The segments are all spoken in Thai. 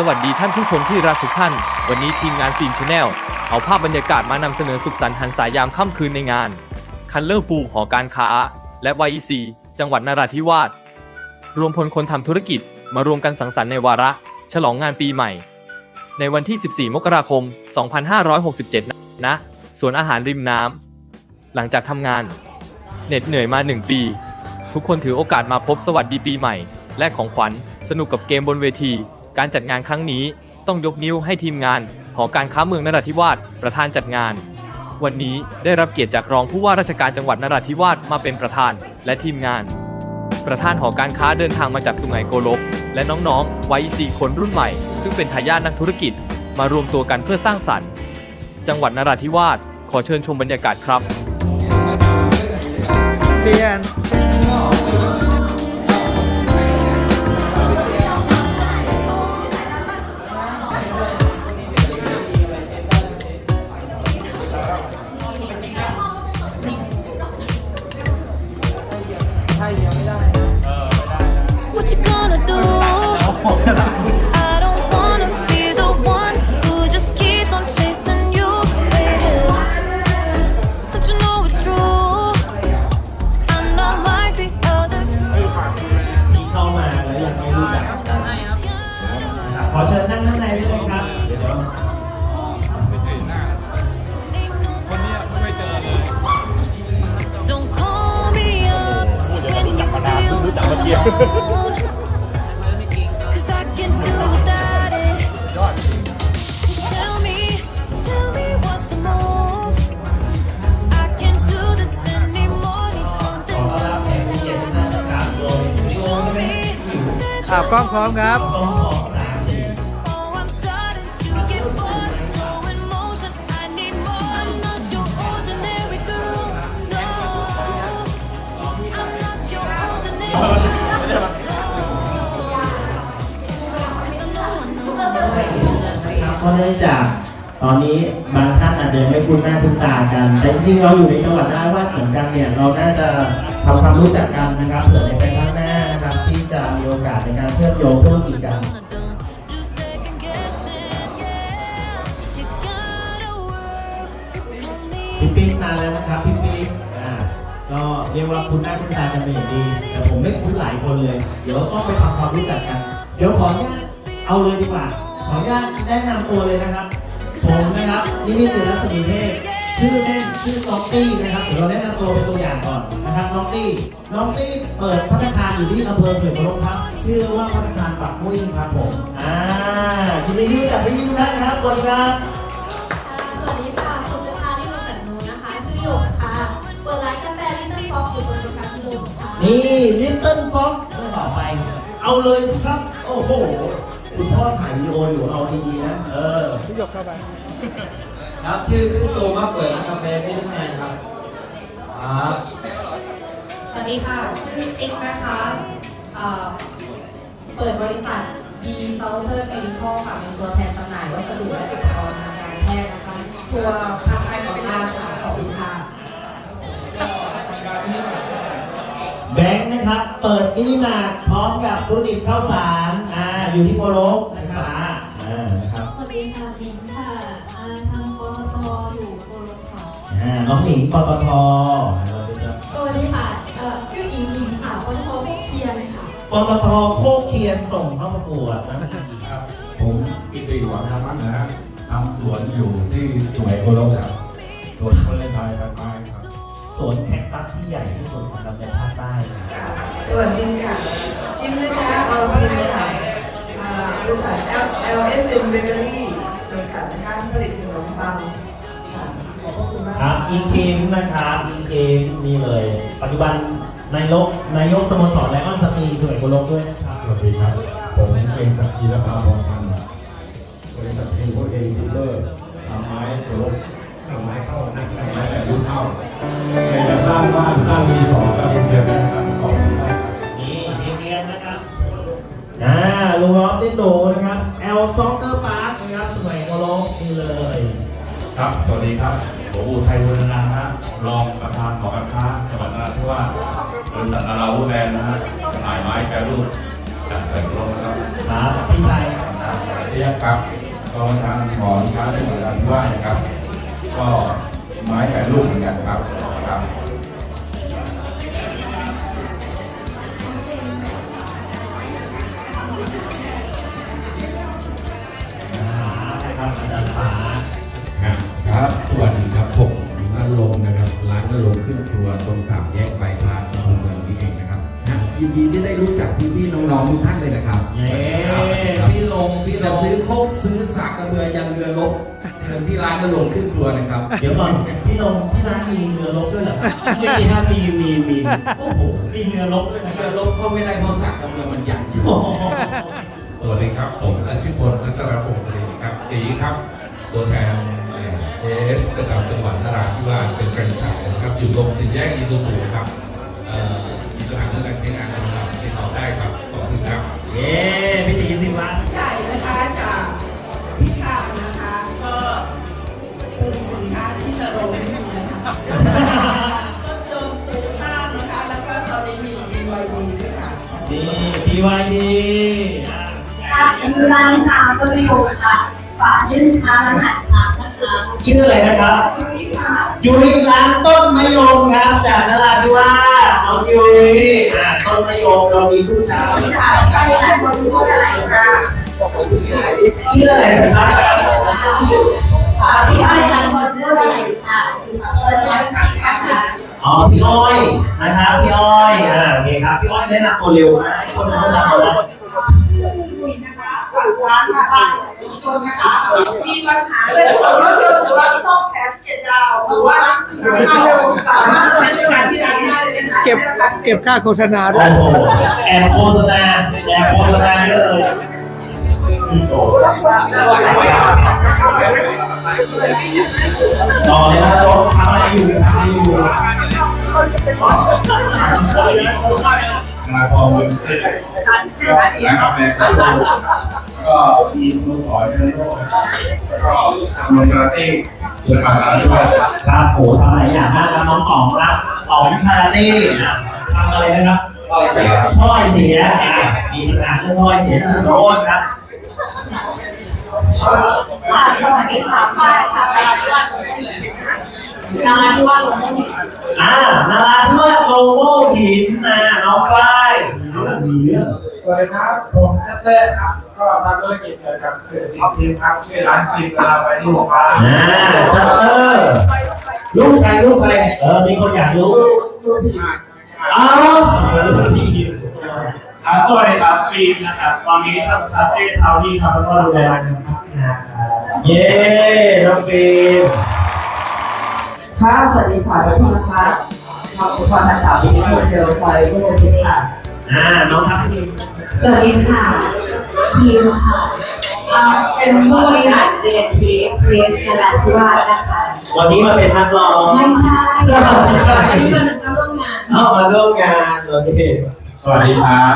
สวัสดีท่านผู้ชมที่รักทุกท่าน วันนี้ทีมงานฟิล์มชาแนลเอาภาพบรรยากาศมานำเสนอสุขสันต์หันสายามค่ำคืนในงานคันเลอร์ฟูหอการค้าและ YEC จังหวัดนราธิวาสรวมพลคนทำธุรกิจมารวมกันสังสรรค์ในวาระ ฉลองงานปีใหม่ ในวันที่ 14 มกราคม 2567 นะสวนอาหารริมน้ำหลังจากทำงานเหน็ดเหนื่อยมา 1 ปี ทุกคนถือโอกาสมาพบสวัสดีปีใหม่ และของขวัญสนุกกับเกมบนเวที การจัดงานครั้งนี้ต้องยกนิ้วให้ทีมงานหอการค้าเมืองนราธิวาสประธานจัดงาน วันนี้ได้รับเกียรติจากรองผู้ว่าราชการจังหวัดนราธิวาสมาเป็นประธานและทีมงาน ประธานหอการค้าเดินทางมาจากสุไหงโกลก และน้องๆวัยสี่คนรุ่นใหม่ ซึ่งเป็นทายาทนักธุรกิจ มารวมตัวกันเพื่อสร้างสรรค์ จังหวัดนราธิวาสขอเชิญชมบรรยากาศครับเปลี่ยน Cause I can do without it. Tell me, tell me what's the move. I can't do this anymore. Need ขอ something ต้อนรับแขกผู้เกียรติทุกท่านนะครับโดยช่วง show แม่ me อ่า that กล้องพร้อมครับต้ ครับเพราะเนื่องจากตอนนี้บางท่านอาจจะยังไม่คุ้นหน้าคุ้นตากัน แต่จริงๆเราอยู่ในจังหวัดนราธิวาสเหมือนกันเนี่ยเราน่าจะทำความรู้จักกันนะครับเผื่อในภายภาคหน้านะครับ ที่จะมีโอกาสในการเชื่อมโยงธุรกิจกัน Don't do second guessing, yeah. You gotta work to call me. พี่ปิ๊กนานแล้วนะครับพี่ปิ๊กอ่าก็เรียกว่าคุ้นหน้าคุ้นตากันเป็นอย่างดี แต่ผมไม่คุ้นหลายคนเลย เดี๋ยวต้องไปทำความรู้จักกัน เดี๋ยวขออนุญาตเอาเลยดีกว่า ขออนุญาตแนะนำตัวเลยนะครับ ผมนะครับนิมิตติรัศมีเทพชื่อเล่นชื่อน้องตี้นะครับเดี๋ยวเราแนะนำตัวเป็นตัวอย่างก่อนนะครับน้องตี้น้องตี้เปิดพัฒนาคารอยู่ที่อำเภอสวนลมครับ ชื่อว่าพัฒนาคารปักมุ้ยครับผมอ่ายินดีที่รู้จักพี่ทุกท่านครับสวัสดีครับสวัสดีค่ะคุณลูกค้าที่มาจากนู้นนะคะ ชื่อหยกค่ะเปิดร้านกาแฟลิตเติ้ลฟ็อกอยู่บนโรงการลุงค่ะนี่ลิตเติ้ลฟ็อกต่อไป เอาเลยสิครับ โอ้โห คุณพ่อถ่ายวิดีโออยู่เอาดีๆนะ เออพี่หยกเข้าไป ครับชื่อชื่อโตมาเปิดร้านกาแฟไม่ใช่แมนครับครับสวัสดีค่ะ ชื่อจิ๊กนะคะเอ่อเปิดบริษัท B Southern Medical ค่ะ เป็นตัวแทนจำหน่ายวัสดุและอุปกรณ์ทางการแพทย์นะคะ ทัวร์ภาคใต้ของลาวค่ะขอบคุณค่ะ แบงค์นะครับ เปิดมินิมาร์ทพร้อมกับธุรกิจข้าวสาร อ่าอยู่ที่โปโลกนะครับอ่านะครับสวัสดีค่ะพิงค่ะอ่าทางปตทอยู่โคโลค่ะอ่าน้องหนิงปตทสวัสดีค่ะเอ่อชื่ออิงอิงค่ะปตทพวกเทียนค่ะปตทโคกเคียนส่งเข้าประกวดนะครับผมกิติหวังธรรมะนะฮะทำสวนอยู่ที่สวยโกลกครับสวนคนเล่นไทยใบไม้ครับสวนแคคตัสที่ใหญ่ที่สุดของลำในภาคใต้นะครับ สวัสดีค่ะพิมนะคะเอาพิมค่ะอ่า บริษัท L S M Bakery จำกัดการผลิตขนมปังค่ะขอบพระคุณมาก ครับอีคิมนะครับอีคิมนี่เลย ปัจจุบันนายกนายกสโมสรไลออนสตรีสวยโกโลกด้วยนะครับ สวัสดีครับ ผมเป็นสักกีรภาพรพันธ์บริษัทเทงโคเอทิเบอร์ทำไม้โกลกทำไม้เข้านะทำไม้แบบรุ่นเข้าใครจะสร้างบ้านสร้างรีสอร์ทก็เรียนเชิญนะครับ อ่าลุงล้อมติดหนูนะครับแอลซ็อกเกอร์พาร์คนะครับสวยโกโลกนี่เลย ครับ สวัสดีครับ ผมอุทัยวุฒนันท์นะฮะรองประธานหอการค้าจังหวัดนราธิวาสบริษัทนาราวูดแลนด์นะฮะจำหน่ายไม้แปรรูปจากแผ่นโลกนะครับครับพี่ไทยที่เรียกครับกองทางหมอนค้าจังหวัดนราธิวาสนะครับ ก็ไม้แปรรูปเหมือนกันครับครับ ครับอาจารย์ฟ้าครับสวัสดีครับผมนันลงค์นะครับร้านนันลงค์ขึ้นครัวตรงสามแยกใบายพาสอำเภอเมืองนี่เองนะครับนะยินดีที่ได้รู้จักพี่ๆน้องๆทุกท่านเลยนะครับเย้พี่ลงพี่ลจะงซื้อโคกซื้อสากกระเบือยันเรือลบเชิญที่ร้านนันลงค์ขึ้นครัวนะครับ เดี๋ยวก่อนพี่ลงที่ร้านมีเรือรบด้วยเหรอครับไม่มีถ้ามีมีมีโอ้โหมีเรือรบด้วยนะคเรืรัอบลบเข้าไม่ได้เพราะสากกระเบือมันใหญ่อยู่โอ้โหสวัสดีครับผมอาชิพลอัชรพงศ์ ตรีครับตีครับ ตัวแทนเอสประจำจังหวัดนราธิวาสเป็นแฟรนไชส์นะครับ อยู่ตรงสี่แยกอินดูสูครับเอ่อมีปัญหาเรื่องการใช้งานนะครับติดต่อได้ครับ ขอบคุณครับ เย้พี่ตีสิวะใหญ่นะคะจากพิการนะคะ ก็เป็นสินค้าที่ระดมนะคะก็โดนตูข้ามนะคะแล้วก็ตอนนี้มีมีไวบีด้วยค่ะนี่พี่วายดีอะค่ะร้านชาก็ประโยชน์ค่ะ ฝากยื่นค้าร้านอาหารชานะคะชื่ออะไรนะครับ ยุ้ยค่ะยุ้ยร้านต้นมะยมครับจากนราธิวาสน้องยุ้ยอะต้นมะยมเรามีทุกเช้าค่ะก็มีหลายคนพูดอะไรค่ะชื่ออะไรนะครับอ่าพี่อ้อยหลายคนพูดอะไรค่ะสวัสดีค่ะอ๋อพี่อ้อยนะครับพี่อ้อยอ่าโอเคครับพี่อ้อยแนะนำตัวเร็วนะคนเขาจำเราได้ชื่อลุยนะคะจากร้านนะคะ คนนะคะมีปัญหาเรื่องของรถยนต์หรือว่าซ่อมแคสเกตดาวหรือว่าสิ่งที่เราสามารถใช้ในการที่ร้านได้เลยนะคะเก็บเก็บค่าโฆษณาด้วโอ้ยโหแอบโฆษณาแอบโฆษณาเยอะเลยต่อเลยนะรถทำอะไรอยู่ทำอะไรอยู่มาพอมือนะครับ ก็มีสโมสรเป็นโลกก็ทำโรงกระเต้ส่วนมากแล้วด้วยครับโหทำหลายอย่างมากครับน้องป๋องครับป๋องคาราเต้นะทำอะไรนะครับต่อยเสียถ้อยเสียอะมีปัญหาเรื่องถ้อยเสียเรื่องโรนครับค่ะสวัสดีค่ะค่ะค่ะไปที่วัดนราธิวาสอ่านาราธิวาสโลโก้หินนะน้องฝ้ายมีเรื่องมีเรื่อง สวัสดีครับผมชัตเตอร์ครับก็ทำธุรกิจเกี่ยวกับสื่อสิ่งพิมพ์ครับชื่อร้านฟิล์มเวลาไปที่โรงพยาบาลอ่าชัตเตอร์ลูกใครลูกใครเออมีคนอยากรู้อ้าวลูกพี่ครับสวัสดีครับฟิล์มนะครับตอนนี้ทำคาเฟ่เทาที่ครับแล้วก็ดูแลร้านพัฒนาครับเย้น้องฟิล์มค่ะสวัสดีค่ะทุกคนนะคะขอบคุณภาษาวิทยาเดลซอยโลจิค่ะ อ่าน้องทัพทีมสวัสดีค่ะคิวค่ะอ่าเป็นผู้บริหาร JT Press นราธิวาสนะคะวันนี้มาเป็นนักร้อง ไม่ใช่นี่เป็นนักร่วมงานเข้ามาร่วมงานโอเคสวัสดีครับ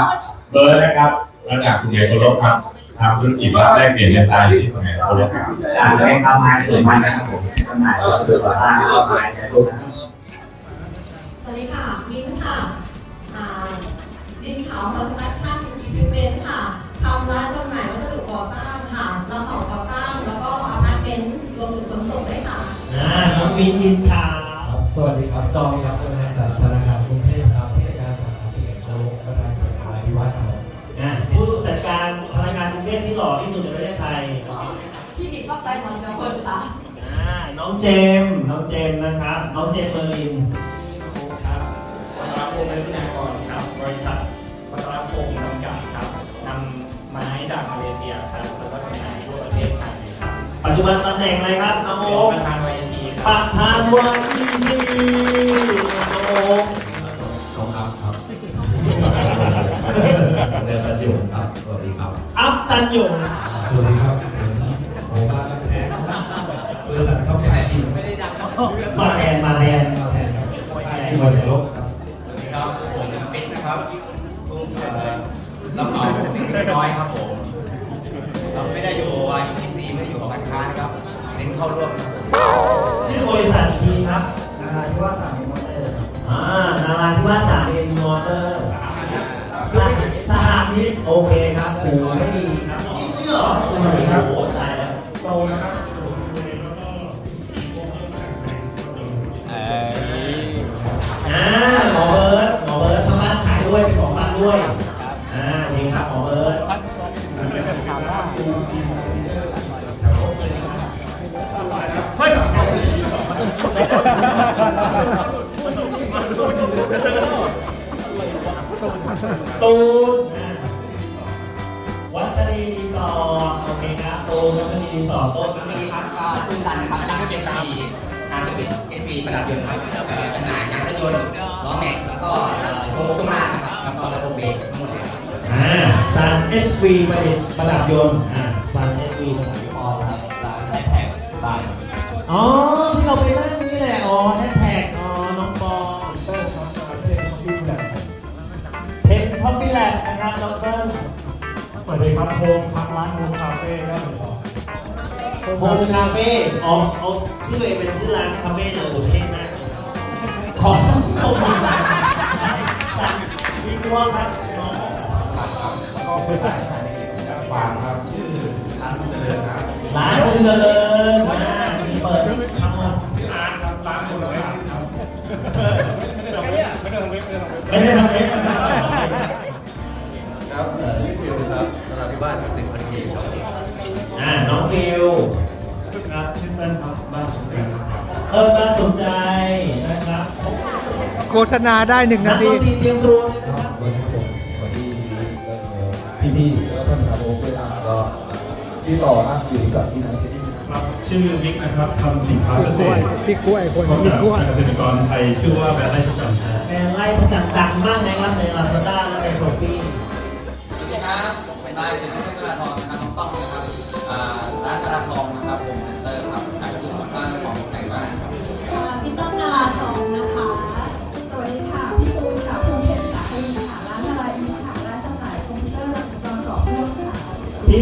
เบิร์ดนะครับมาจากคุณใหญ่โคลบครับทำธุรกิจรับแลกเปลี่ยนเงินตายอยู่ที่คุณใหญ่โคลบครับจากแรงทำงานเกิดมันนะครับผมทำงานก็คือว่าสร้างก็หมายในรูปสวัสดีค่ะมิ้นค่ะอ่า ดินขาวคอนสตรักชั่นอิควิปเมนต์ค่ะทำร้านจำหน่ายวัสดุก่อสร้างค่ะรับเหมาก่อสร้าง แล้วก็อพาร์ตเมนต์รวมถึงขนส่งด้วยค่ะ อ่าน้องมินยินขาวสวัสดีครับ จอมครับตัวแทนจากธนาคารกรุงเทพครับผู้จัดการสาขาสุเกตโลกประธานเขตนราธิวาสครับอ่าผู้จัดการธนาคารกรุงเทพที่หล่อที่สุดในประเทศไทย ที่นี่ก็ไปเหมือนกับคนละอ่าน้องเจมส์น้องเจมส์นะครับ น้องเจมส์เมอร์ลิน ครับวัฒนพงศ์และวินากรครับ บริษัท วัฒนพงศ์จำกัดครับนำไม้จากมาเลเซียครับแล้วก็จำหน่ายทั่วประเทศไทยครับปัจจุบันตำแหน่งอะไรครับน้องเป็โอ๊นคประธานวายซีคปรับระธานวันที่สี่น้องโอ๊คน้องอัพครับเรือประโยชน์ครับ สวัสดีครับอัพตันยงสวัสดีครับผมโอบ้าแท้บริษัทเข้าใหญ่ที่ไม่ได้ดังมาแทนมาแทนมาแทนครับที่บริโภคครับ สวัสดีครับ ผมปิ๊กนะครับผู้เอ่อ รับเหมาน้อยครับผมเราไม่ได้อยู่ไอพีซีไม่ได้อยู่ของการค้านะครับเน้นเข้าร่วมครับผมชื่อบริษัทอีกทีครับนาราธิวาสสามมอเตอร์อ่านาราธิวาสสามเอ็นมอเตอร์สหสหมิตรโอเคครับโอ้ไม่ดีครับเหรอโอ้ เคครับตูนวัชรีรีสอร์ทต้นนะครับก็ตุ้นตันครับร้านเอสปีทางสวิตเอสปีประดับยนต์ครับเอ่อจำหน่ายยางรถยนต์ล้อแม็กซ์แล้วก็เอ่อโชว์ช่วงล่างครับแล้วก็ระบบเบรกทั้งหมดเลยครับ อ่าซัน HV ประดิษฐ์ประดับยนต์อ่าซัน HV ประดับยนต์พอครับร้านแท็กบ้านอ๋อที่เราไปนั่งนี่แหละอ๋อแฮชแท็กอ๋อน้องปอเทนท็อปปี้แลนด์นะครับน้องเติ้ลสวัสดีครับโฮมทางร้านโฮม เฟ่ได้หรือเปล่าโฮมคาเฟ่เอ๋อเอาชื่อเองเป็นชื่อร้านคาเฟ่เลยโอ้เท่มากขอข้อมูลหน่อยพี่กวครับน้องก็เป็นร้านขายฟาร์มครับชื่อร้านคุณเจริญครับร้านคุณเจริญอ่ามีเปิดทั้งวันร้านครับร้านคนละร้านครับไม่ได้ทำเว็บไม่ได้ทำเว็บไม่ได้ทำเองครับ โฆษณาได้หนึ่งนันากดทีนตรีเตรียมตัวเลยนะครับวันนี้ผมวันที่พี่พี่ๆแล้วก็ทำโอเปร่าก็ที่ต่ออะอยู่กับพี่นันที่นี่นะครับครับชื่อนิกนะครับทำสินค้าเกษตรพี่กล้วยคนของพี่กล้วยเกษตรกรไทยชื่อว่าแบรนด์ไร่ประจำนะแบรนด์ไล่ประจันดังมากในรับใน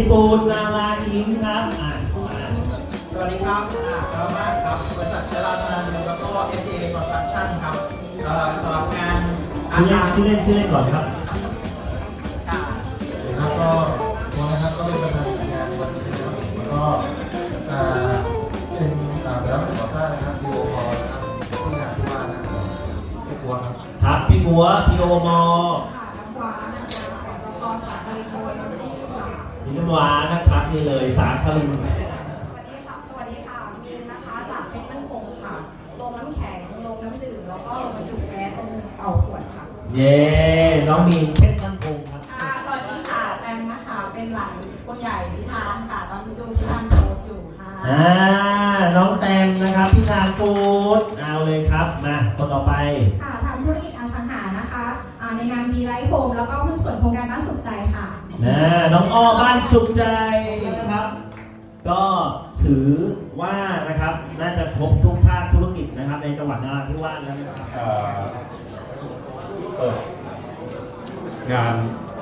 ปูนนาราอิงครับอ่ามาสวัสดีครับอ่าชาวบ้าครับ บริษัทเจริญนันแล้วก็ SA Construction ครับเอ่อสำหรับงานอาชื่อเล่คานรชื่อเล่นชื่อเล่นก่อนครับแล้วก็วันะครับก็เป็นประธานจัดงานวันนี้นะครับแล้วก็อ่าเป็นอ่าเป็เหมาก่อสร้างนะครับดีโอพอนะครับที่งานที่ว่านะครับพี่กลัวครับ ครับพี่บัวพี่โอมอ ค่ะพี่น้ำหวานนะครับนี่เลยสาคลินสวัสดีค่ะ สวัสดีค่ะมีนนะคะ จากเพชรมั่นคงค่ะ ลงน้ำแข็ง ลงน้ำดื่ม แล้วก็ลงบรรจุแก๊สตรงเป่าขวดค่ะ เย้ น้องมีนเพชรมั่นคงครับค่ะ สวัสดีค่ะ แตมนะคะ เป็นหลานคนใหญ่พิธานค่ะ ตอนนี้ดูพิธานโพสต์อยู่ค่ะอ่า น้องแตมนะครับพี่ทานฟู้ดเอาเลยครับ มาคนต่อไป ค่ะทำธุรกิจอสังหานะคะอ่าในนามดีไลท์โฮมแล้วก็หุ้นส่วนโครงการบ้านสุขใจค่ะ นะน้องอ้อบ้านสุขใจนะครับ ก็ถือว่านะครับน่าจะครบทุกภาคธุรกิจนะครับ ในจังหวัดนราธิวาสแล้วนะครับเอ่อเปิดงาน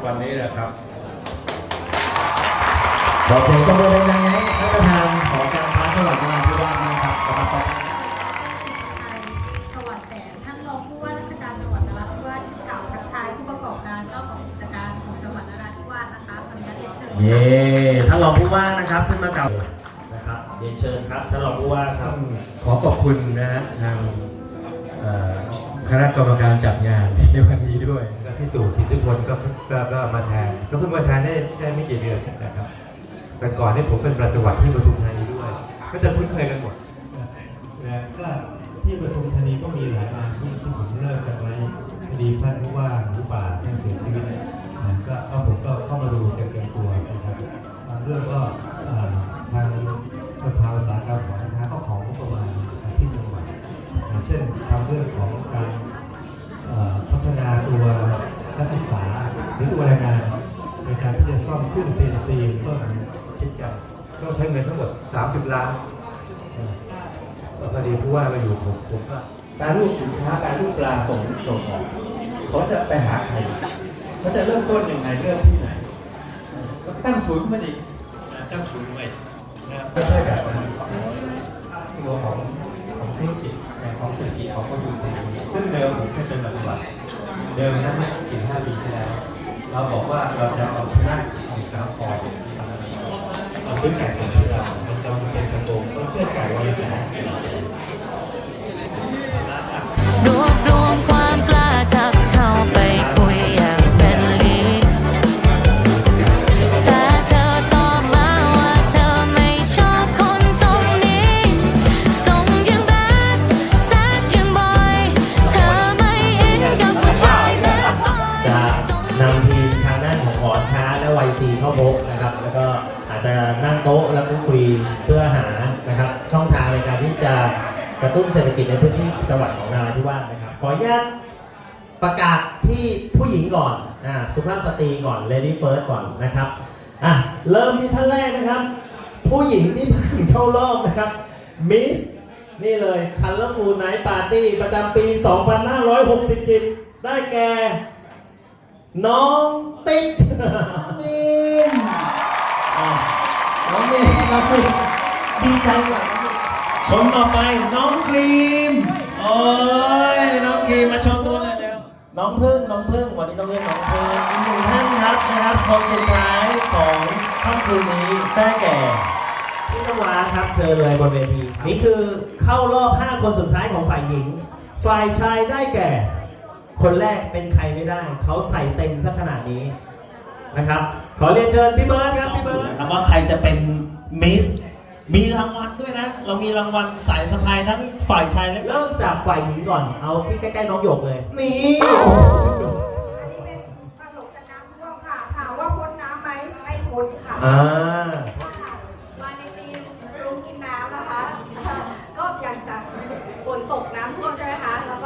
วันนี้นะครับ ขอเสียงตบมือดังๆให้ท่านประธานของการค้าจังหวัดนราธิวาสนะครับกำลังต่อไป เรียนเชิญเย่ท่านรองผู้ว่านะครับขึ้นมากล่าวนะครับเรียนเชิญครับท่านรองผู้ว่าครับ ขอขอบคุณนะฮะทางเอ่อคณะกรรมการจัดงานในวันนี้ด้วย และพี่ตู่สิทธิพลก็เพิ่งก็ก็มาแทนก็เพิ่งมาแทนได้ได้ไม่กี่เดือนนะครับ แต่ก่อนนี่ผมเป็นประจังหวัดที่ปทุมธานีด้วย ก็จะคุ้นเคยกันหมด นะก็ที่ปทุมธานีก็มีหลายงานที่ที่ผมเลิกกันไว้คดีท่านผู้ว่าหมูป่าท่านเสียชีวิต กันก็ใช้เงินทั้งหมด 30 ล้านแล้วพอดีผู้ว่ามาอยู่ผมผมก็แปรรูปสินค้าแปรรูปปลาส่งส่งออกเขาจะไปหาใครเขาจะเริ่มต้นยังไงเริ่มที่ไหนก็ตั้งศูนย์ขึ้นมาอีกนะตั้งศูนย์ใหม่นะไม่ใช่แบบนั้นตัวของของธุรกิจของเศรษฐกิจของคนอยู่ในนี้ซึ่งเดิมผมเคยเป็นปฏิบัติเดิมนั้นเนี่ยสี่ห้าปีที่แล้ว เราบอกว่าเราจะเอาชนะของสาคร มาซื้อไก่สดที่เราเป็นตอนเซ็นกระโปรงก็เชื่อไก่วันละแสนร น้องติ๊กมินอะน้องมินน้องมินดีใจกว่าคนต่อไปน้องครีมโอ้ยน้องครีมมาโชว์ตัวเลยเร็วน้องพึ่งน้องพึ่งวันนี้ต้องเรียกน้องพึ่งอีกหนึ่งท่านครับนะครับคนสุดท้ายของค่ำคืนนี้ได้แก่พี่นวาครับเชิญเลยบนเวทีนี่คือเข้ารอบ 5 คนสุดท้ายของฝ่ายหญิง ฝ่ายชายได้แก่ คนแรกเป็นใครไม่ได้ เขาใส่เต็มสักขนาดนี้นะครับ ขอเรียนเชิญพี่เบิร์ดครับพี่เบิร์ดครับว่าใครจะเป็นมิสมีรางวัลด้วยนะ เรามีรางวัลสายสะพายทั้งฝ่ายชายและเริ่มจากฝ่ายหญิงก่อน เอาที่ใกล้ๆน้องหยกเลย นี่ อันนี้เป็นปลาหลงจากน้ำท่วมค่ะ ถามว่าพ้นน้ำไหมไม่พ้นค่ะ อ่ามา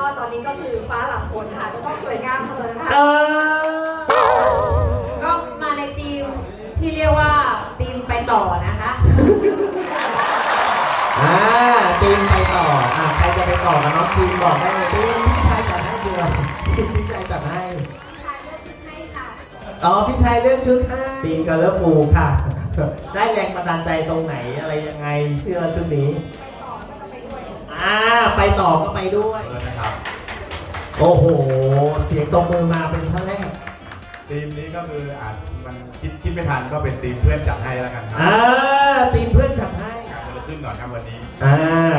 ก็ตอนนี้ก็คือฟ้าหลังฝนค่ะก็ต้องสวยงามเสมอค่ะเออ ก็มาในทีมที่เรียกว่าทีมไปต่อนะคะ อ่าทีมไปต่อ อ่าใครจะไปต่อกับน้องทีมบอกได้เลยทีมพี่ชายจัดให้คืออะไรพี่ชายจัดให้ พี่ชายเลือกชุดให้ค่ะ อ๋อ พี่ชายเลือกชุดให้ทีมกัลเลอร์ฟูค่ะ ได้แรงบันดาลใจตรงไหนอะไรยังไงเสื้อชุดนี้ อ่าไปต่อก็ไปด้วยนะครับโอ้โห เสียงตรงมือมาเป็นท่านแรกทีมนี้ก็คืออาจมันคิดคิดไม่ทันก็เป็นทีมเพื่อนจัดให้แล้วกันครัอ่าทีมเพื่อนจัดให้คนละครึ่งก่อนครับวันนี้ อ่า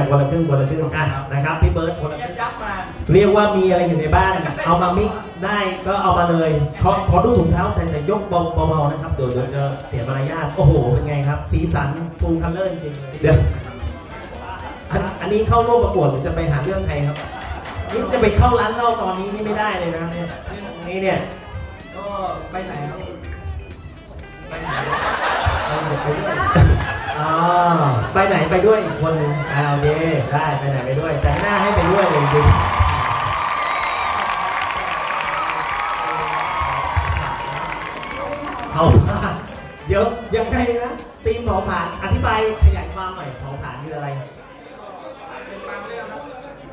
คนละครึ่งคนละครึ่งอะนะครับพี่เบิร์ดคนละครึ่งยับมาเรียกว่ามีอะไรอยู่ในบ้าน เอามามิกได้ก็เอามาเลยขอขอดูถุงเท้าแต่แต่ยกเบาๆนะครับเดี๋ยวเดี๋ยวจะเสียมารยาทโอ้โหเป็นไงครับ สีสันฟูลคัลเลอร์จริงๆเลย เดี๋ยว อันอันนี้เข้าร่วมประกวดหรือจะไปหาเรื่องใครครับ นี่จะไปเข้าร้านเหล้าตอนนี้นี่ไม่ได้เลยนะเนี่ยนี่เนี่ยก็ไปไหนครับไปไหนไปด้วยอ๋อไปไหนไปด้วยอีกคนนึงอ่าโอเคได้ไปไหนไปด้วย แต่หน้าให้ไปด้วยเลยจริงเอาผ่านเดี๋ยวยังไงนะตีมเผาผ่านอธิบายขยายความหน่อยเผาผ่านคืออะไร เป็นบางเรื่องครับ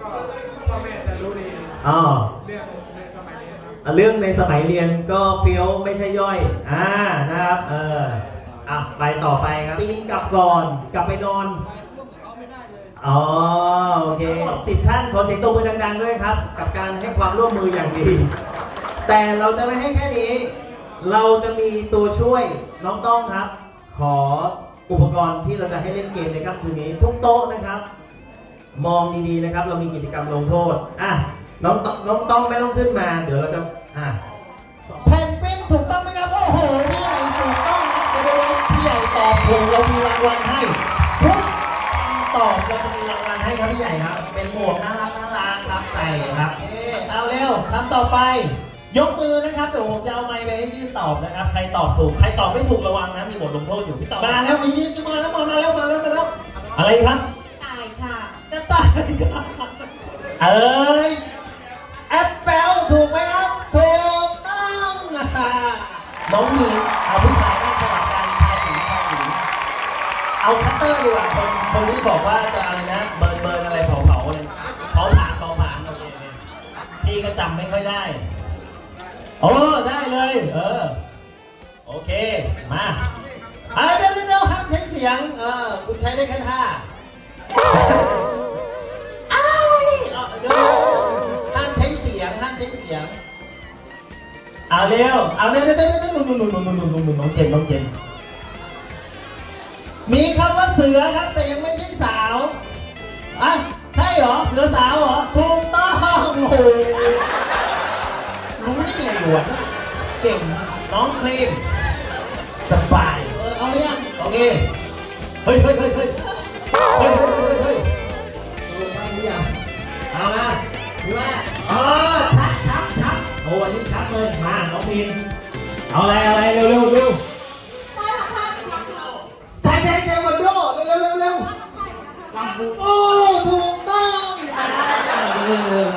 ก็พ่อแม่จะรู้ดี อ๋อเรื่องในสมัยนี้ครับอะเรื่องในสมัยเรียนก็เฟี้ยวไม่ใช่ย่อย อ่า นะครับ เอออะไปต่อไปครับตีมกลับก่อน กลับไปนอนอ๋อโอเคสิบท่านขอเสียงตบมือดังๆด้วยครับ กับการให้ความร่วมมืออย่างดี แต่เราจะไม่ให้แค่นี้ เราจะมีตัวช่วยน้องต้องครับ ขออุปกรณ์ที่เราจะให้เล่นเกมในค่ำคืนนี้ ทุกโต๊ะนะครับ มองดีๆนะครับ เรามีกิจกรรมลงโทษอะ น้องต้องน้องต้องไม่ต้องขึ้นมา เดี๋ยวเราจะอะแผ่นเป็นถูกต้องไหมครับ โอ้โหพี่ใหญ่ถูกต้องครับเดี๋ยวๆพี่ใหญ่ตอบถูกเรามีรางวัลให้ทุกคำตอบเราจะมีรางวัลให้ครับพี่ใหญ่ครับ เป็นหมวกน่ารักน่ารักครับใส่ครับเอ๊ะเอาเร็วคำต่อไป ยกมือนะครับเดี๋ยวผมจะเอาไมค์ไปให้ยื่นตอบนะครับ ใครตอบถูกใครตอบไม่ถูกระวังนะมีบทลงโทษอยู่พี่ตอบมาแล้วมียื่นมาแล้วมาแล้วมาแล้วมาแล้วอะไรครับตายค่ะกระต่ายครับเอ้ย แอปเปิลถูกไหมครับ ถูกต้องนะคะน้องมีเอาผู้ชายนั่งสลับกันชายหญิงชายหญิงเอาคัตเตอร์ดีกว่าคนคนที่บอกว่าจะอะไรนะเบิร์นเบิร์นอะไรเผาเผาอะไรเผาผ่านเผาผ่านโอเคพี่ก็จำไม่ค่อยได้โอ้ได้เลย เออ โอเค มาอะเดี๋ยวเดี๋ยวเดี๋ยวห้ามใช้เสียง เออ คุณใช้ได้แค่ท่าอ้ายเอาเดี๋ยวห้ามใช้เสียงห้ามใช้เสียง เอาเร็ว เอาเร็วเร็วเร็วเร็วนุ่นนุ่นนุ่นนุ่นนุ่นนุ่นนุ่นน้องเจนน้องเจน มีคำว่าเสือครับแต่ยังไม่ใช่สาวอะใช่เหรอ เสือสาวเหรอ ถูกต้องโอ้โหรู้ได้ไงหวดเก่งน้องครีมสบาย เออเอาเลยยังโอเค เฮ้ยเฮ้ยเฮ้ยเฮ้ยเฮ้ยเฮ้ยเฮ้ยเฮ้ยเออมาหรือยังเอาละดูว่าอ๋อ อ้อันนี้ชัดเลยมาน้องพินเอาอะไรอะไรเร็วเร็วเร็วใช่ใช่ใช่วันโดเร็วเร็วเร็วโอ้ถูกต้องเร็วเร็ว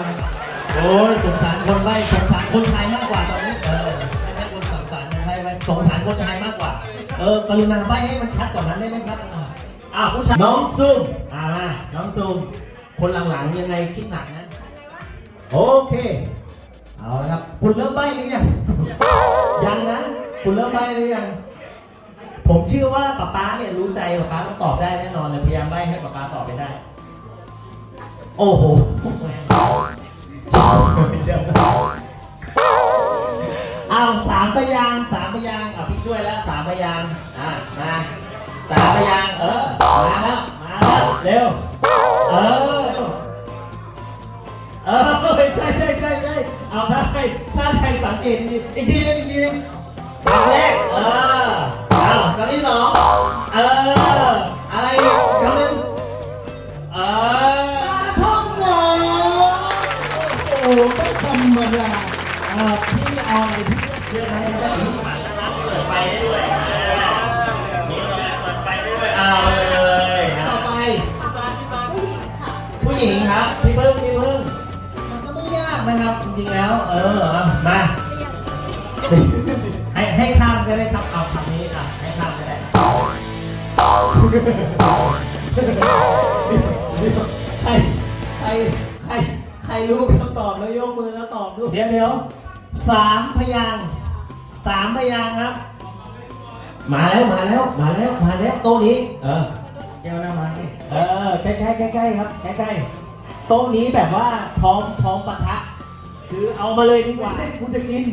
โอ้ยสงสารคนไล่สงสารคนไทยมากกว่าตอนนี้เออไม่ใช่คนสงสารคนไทยไว้สงสารคนไทยมากกว่า เออกรุณาใบให้มันชัดกว่านั้นได้ไหมครับอ่าอ้าวผู้ชายน้องซุ่มอ่ามาน้องซุ่มคนหลังๆยังไงคิดหนักนะโอเค เอาละครับ คุณเริ่มใบหรือยังยังนะ คุณเริ่มใบหรือยังผมเชื่อว่าป๊าป๊าเนี่ยรู้ใจป๊าป๊าต้องตอบได้แน่นอนเลยพยายามใบให้ป๊าป๊าตอบไปได้ โอ้โหเดี๋ยวนะเอาสามพยางค์สามพยางค์อะพี่ช่วยแล้วสามพยางค์อะมาสามพยางค์เออมาแล้วมาแล้วเร็ว เกตดีๆอีกทีนึงอีกทีนึงครั้งแรกเออเอาครั้งที่สองเออ อะไรอีกครั้งหนึงเออ ตาท่องหนอโอ้โหไม่ธรรมดาเออพี่เอาอะไรพี่เลือกให้ได้อีกเปิดไฟได้ด้วยนี่เปิดไฟได้ด้วยเอาเลยต่อไป ผู้หญิงครับ พี่พิ่งพี่พิ่งมันก็ไม่ยากนะครับ จริงๆแล้ว เออ ใคร ใคร ใคร ใครรู้คำตอบแล้วยกมือแล้วตอบด้วยเดี๋ยวเดี๋ยวสามพยางค์สามพยางค์ครับ มาแล้วมาแล้วมาแล้วมาแล้วโต๊ะนี้ เออ แก้วหน้าไม้เออใกล้ๆใกล้ๆครับใกล้ๆโต๊ะนี้แบบว่าพร้อมพร้อมปะทะ คือเอามาเลยดีกว่ากูจะกิน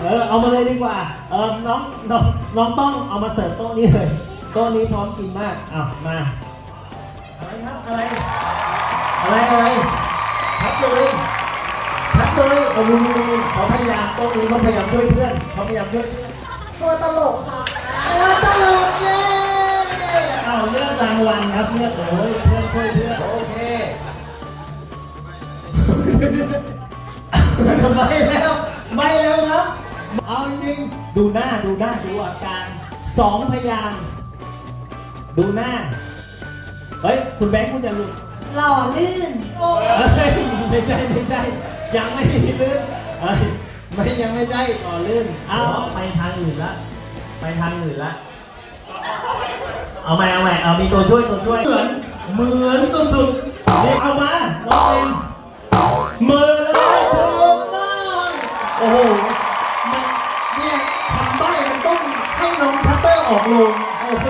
เออเอามาเลยดีกว่า เออน้องน้องน้องต้องเอามาเสิร์ฟโต๊ะนี้เลย โต๊ะนี้พร้อมกินมากอ้าวมาอะไรครับอะไร อะไรอะไรชัดเลยชัดเลยเอาดูดูดูเขาพยายามโต๊ะนี้เขาพยายามช่วยเพื่อนเขาพยายามช่วยเพื่อนตัวตลกค่ะเออตลกเย้เอาเลือกรางวัลครับเลือกโอ้ยเพื่อนช่วยเพื่อนโอเคทำไมแล้วไม่แล้วครับเอาจริงๆดูหน้าดูหน้าดูอาการสองพยางค์ ดูหน้า เฮ้ย คุณแบงค์คุณจะหลุดหล่อลื่นเฮ้ยไม่ใช่ไม่ใช่ ยังไม่มีลื่นเฮ้ยไม่ยังไม่ใช่ต่อลื่นเอาไปทางอื่นละ ไปทางอื่นละ เอาใหม่เอาใหม่เอามีตัวช่วยตัวช่วย เหมือนเหมือนสุดๆเรียกเอามาน้องเอ็มมือเลยถูกต้องโอ้โห มันเนี่ยคำใบ้มันต้องให้น้องชัตเตอร์ออกลงโอ้โห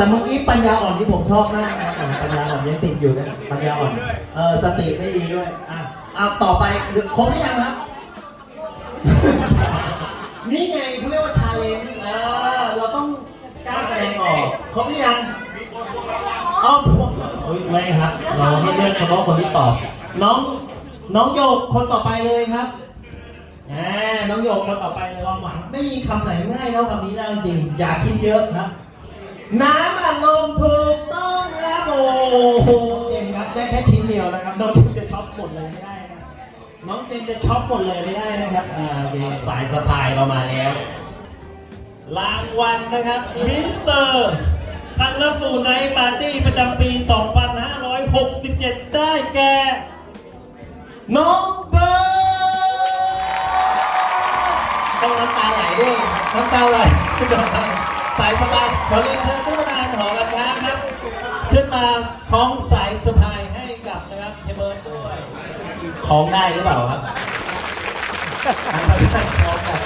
แต่เมื่อกี้ปัญญาอ่อนที่ผมชอบมากนะปัญญาอ่อนยังติดอยู่นะปัญญาอ่อนเออสติไม่ดีด้วยอะเอาต่อไปครบหรือยังครับนี่ไงเขาเรียกว่าชาเลนจ์เออเราต้องกล้าแสดงออกครบหรือยังเอาผมโอ้ยไม่ครับ เราให้เลือกเฉพาะคนที่ตอบ น้องน้องโยกคนต่อไปเลยครับแหมน้องโยกคนต่อไปเลยความหวังไม่มีคำไหนง่ายเท่าคำนี้แล้วจริง อย่าคิดเยอะครับ น้ำอัดลมถูกต้องครับโอ้โหเจมส์ครับได้แค่ชิ้นเดียวนะครับน้องเจมส์จะช็อปหมดเลยไม่ได้นะน้องเจมส์จะช็อปหมดเลยไม่ได้นะครับอ่าโอเคสายสะพายเรามาแล้วรางวัลนะครับมิสเตอร์คันเลอร์ฟูไนท์ปาร์ตี้ประจำปี 2567 ได้แก่ น้องเบิร์ดต้องน้ำตาไหลด้วยน้ำตาไหล สายสะพายขอเรียนเชิญผู้ประธานหอการค้าครับ ขึ้นมาคล้องสายสะพายให้กับนะครับเทเบิร์ดด้วยคล้องได้หรือเปล่าครับคล้องกัน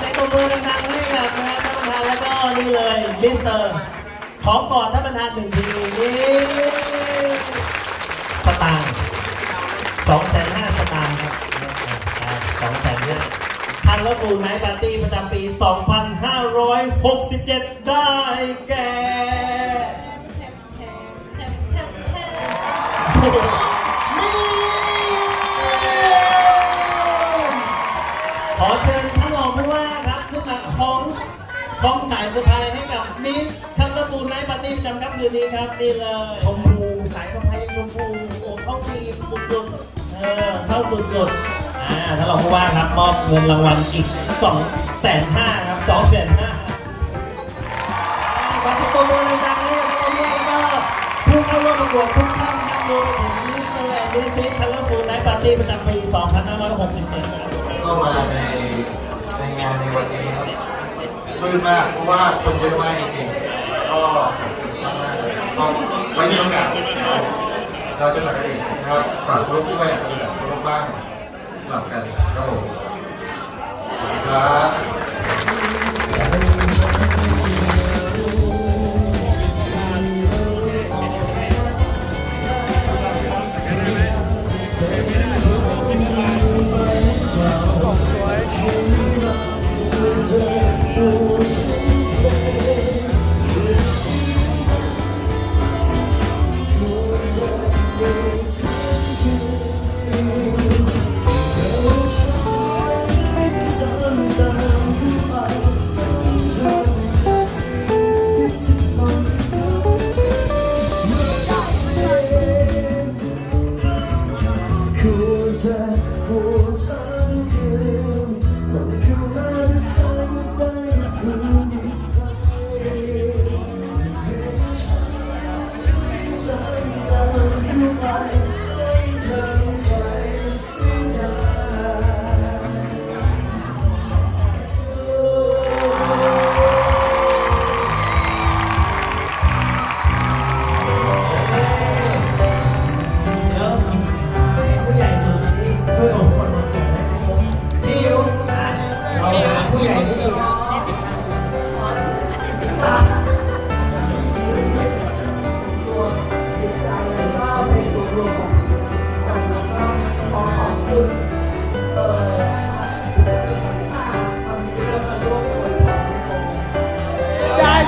ใช้ตัวมือดังๆให้กับนะครับท่านประธานแล้วก็นี่เลยมิสเตอร์ขอก่อนท่านประธานหนึ่งทีนี่สตางค์สองแสนห้าสตางค์ครับสองแสนห้าถ้า Colorful Night Party ประจำปี 2567 ได้แก่ ขอเชิญท่านรองผู้ว่าครับขึ้นมาของของสายสะพายให้กับมิสคัลเลอร์ฟูลไนท์ปาร์ตี้ประจำค่ำคืนนี้ครับนี่เลย ชมพูสายสะพายชมพูโอ้เข้าทีมสุดๆเออเข้าสุดๆอ่าท่านรองผู้ว่าครับมอบเงินรางวัลอีก2 แสนห้าครับ2แสนห้าขอเสียงตบมือดังๆให้กับท่านรองผู้ว่าแล้วก็ผู้เข้าร่วมประกวดทุกท่านครับรวมไปถึงมิสเตอร์แอนด์มิสซิสคัลเลอร์ฟูลไนท์ปาร์ตี้ประจำปี 2567ครับเข้ามาในในงานในวันนี้ครับปลื้มมากเพราะว่าคนเยอะมากจริงๆก็มากมากเลยก็ไว้มีโอกาสเราจะจัดกันอีกนะครับฝากลูกด้วยอาจจะจัดลูกบ้างหลับกันครับผมขอบคุณ ครับ ร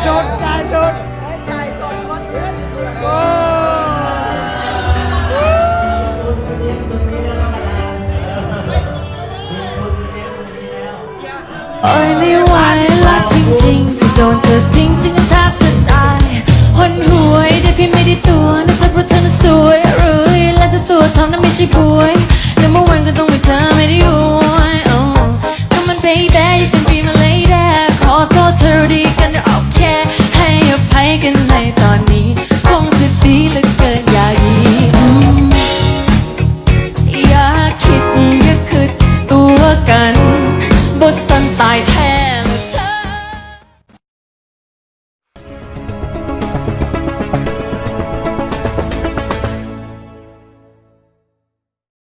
สดจ่ายสดจ่ายสดคนเโอ้ยไม่ไหวแล้วจริงๆที่โดนเธอทิ้งฉันก็แทบจะตายหนหวยได้เพี่ไม่ได้ตัวน่าจะเพราะเธอน่ะสวยหรือและจะตัวทำนั้นไม่ใช่ป่วยแต่เมื่อวันก็ต้องมีเธอไม่ได้หวย Come on baby you can be my lady ขอโทษเธอดีกันออก making late